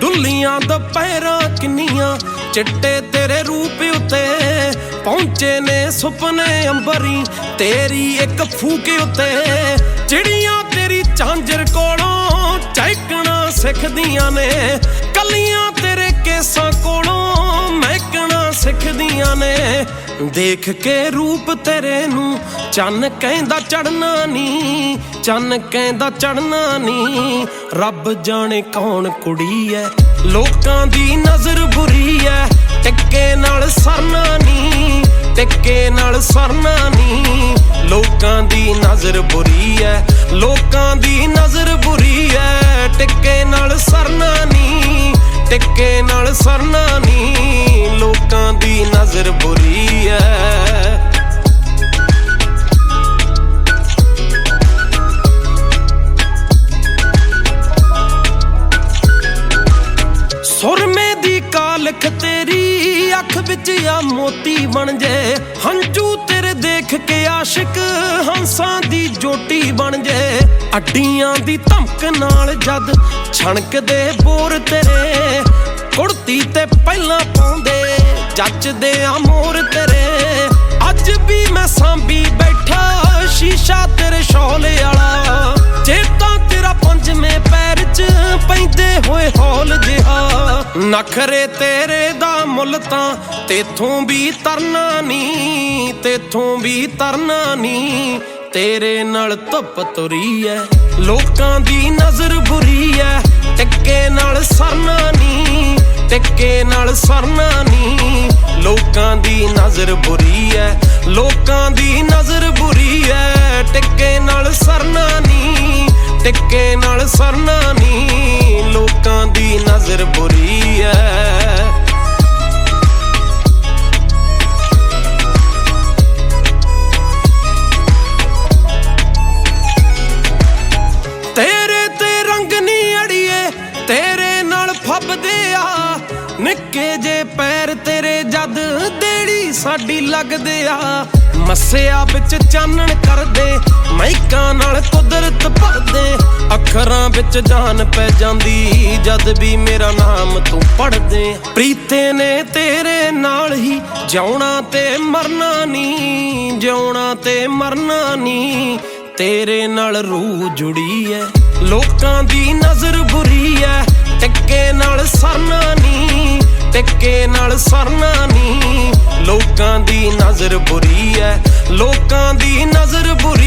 ਡੁੱਲੀਆਂ ਦੁਪਹਿਰਾਂ ਕਿੰਨੀਆਂ, ਚਿੱਟੇ ਤੇਰੇ ਰੂਪ ਉਤੇ। ਪਹੁੰਚੇ ਨੇ ਸੁਪਨੇ ਅੰਬਰੀ, ਤੇਰੀ ਇੱਕ ਫੂਕ ਉਤੇ। ਚਿੜੀਆਂ ਤੇਰੀ ਝਾਂਜਰ ਕੋਲੋਂ ਚਹਿਕਣਾ ਸਿੱਖਦੀਆਂ ਨੇ। ਕਲੀਆਂ ਤੇਰੇ ਕੇਸਾਂ ਕੋਲੋਂ ਮਹਿਕਣਾ ਸਿੱਖਦੀਆਂ ਨੇ। ਦੇਖ ਕੇ ਰੂਪ ਤੇਰੇ ਨੂੰ ਚੰਨ ਕਹਿੰਦਾ ਚੜਨਾ ਨਹੀਂ, ਚੰਨ ਕਹਿੰਦਾ ਚੜਨਾ ਨਹੀਂ। ਰੱਬ ਜਾਣੇ ਕੌਣ ਕੁੜੀ ਐ, ਲੋਕਾਂ ਦੀ ਨਜ਼ਰ ਬੁਰੀ ਐ। ਟਿੱਕੇ ਨਾਲ ਸਰਨਾ ਨਹੀਂ, ਟਿੱਕੇ ਨਾਲ ਸਰਨਾ ਨਹੀਂ। ਲੋਕਾਂ ਦੀ ਨਜ਼ਰ ਬੁਰੀ ਐ, ਲੋਕਾਂ ਦੀ ਨਜ਼ਰ ਬੁਰੀ ਐ। ਟਿੱਕੇ ਨਾਲ ਸਰਨਾ ਨਹੀਂ, ਟਿੱਕੇ ਨਾਲ ਸਰਨਾ ਨਹੀਂ। ਲੋਕਾਂ ਦੀ ਨਜ਼ਰ ਬੁਰੀ ਸੁਰਮੇ ਦੀ ਕਾਲਖ ਤੇਰੀ ਅੱਖ ਵਿੱਚ ਆ ਮੋਤੀ ਬਣ ਜੇ। ਹੰਝੂ ਤੇਰੇ ਦੇਖ ਕੇ ਆਸ਼ਿਕ ਹੰਸਾਂ ਦੀ ਜੋਟੀ ਬਣ ਜੇ। ਅੱਡੀਆਂ ਦੀ ਧਮਕ ਨਾਲ ਜਦ ਛਣਕਦੇ ਬੋਰ ਤੇਰੇ, ਕੁੜਤੀ ਤੇ ਪਹਿਲਾਂ ਪਾਉਂਦੇ ਜੱਜਦੇ ਆ ਮੋਰ ਤੇਰੇ। ਅੱਜ ਵੀ ਮੈਂ ਸਾਂਭੀ ਬੈਠਾ ਸ਼ੀਸ਼ਾ ਤੇਰੇ ਸ਼ੌਲੇ ਵਾਲਾ। ਜੇ ਤਾਂ ਤੇਰਾ ਪੰਜਵੇਂ ਪੈਰ 'ਚ ਪੈਂਦੇ ਹੋਏ ਹੌਲ ਜਿਹਾ। ਨਖਰੇ ਤੇਰੇ ਦਾ ਮੁੱਲ ਤਾਂ ਤੇਥੋਂ ਵੀ ਤਰਨਾ ਨਹੀਂ, ਤੇਥੋਂ ਵੀ ਤਰਨਾ ਨਹੀਂ। ਤੇਰੇ ਨਾਲ ਧੁੱਪ ਤੁਰੀ ਐ, ਲੋਕਾਂ ਦੀ ਨਜ਼ਰ ਬੁਰੀ ਐ। ਟਿੱਕੇ ਨਾਲ ਸਰਨਾ ਨਹੀਂ, ਟਿੱਕੇ ਨਾਲ ਸਰਨਾ ਨਹੀਂ। ਲੋਕਾਂ ਦੀ ਨਜ਼ਰ ਬੁਰੀ ਐ, ਲੋਕਾਂ ਦੀ ਨਜ਼ਰ ਬੁਰੀ ਐ। ਟਿੱਕੇ ਨਾਲ ਸਰਨਾ ਨਹੀਂ, ਟਿੱਕੇ ਨਾਲ ਸਰਨਾ ਨਹੀਂ। ਲੋਕਾਂ ਦੀ ਨਜ਼ਰ ਬੁਰੀ ਤੇਰੇ ਤੇ ਰੰਗ ਨਹੀਂ ਅੜੀਏ, ਤੇਰੇ ਨਾਲ ਫੱਬਦੇ ਆ। ਨਿੱਕੇ ਜੇ ਪੈਰ ਤੇਰੇ ਜਦ ਦੇੜੀ ਸਾਡੀ ਲੱਗਦੇ ਆ। ਮੱਸਿਆ ਵਿੱਚ ਚਾਨਣ ਕਰਦੇ, ਮਾਈਕਾਂ ਨਾਲ ਕੁਦਰਤ ਭਰਦੇ। ਅੱਖਰਾਂ ਵਿੱਚ ਜਾਨ ਪੈ ਜਾਂਦੀ, ਜਦ ਵੀ ਮੇਰਾ ਨਾਮ ਤੂੰ ਪੜਦੇ ਪ੍ਰੀਤੇ ਨੇ ਤੇਰੇ ਨਾਲ ਹੀ ਜਿਉਣਾ ਤੇ ਮਰਨਾ ਨਹੀਂ ਜਿਉਣਾ ਤੇ ਮਰਨਾ ਨਹੀਂ ਤੇਰੇ ਨਾਲ ਰੂਹ ਜੁੜੀ ਐ ਲੋਕਾਂ ਦੀ ਨਜ਼ਰ ਬੁਰੀ ਐ ਟਿੱਕੇ ਨਾਲ ਸਰਨਾ ਨਹੀਂ ਟਿੱਕੇ ਨਾਲ ਸਰਨਾ ਨਹੀਂ ਲੋਕਾਂ ਦੀ ਨਜ਼ਰ ਬੁਰੀ ਐ ਲੋਕਾਂ ਦੀ ਨਜ਼ਰ ਬੁਰੀ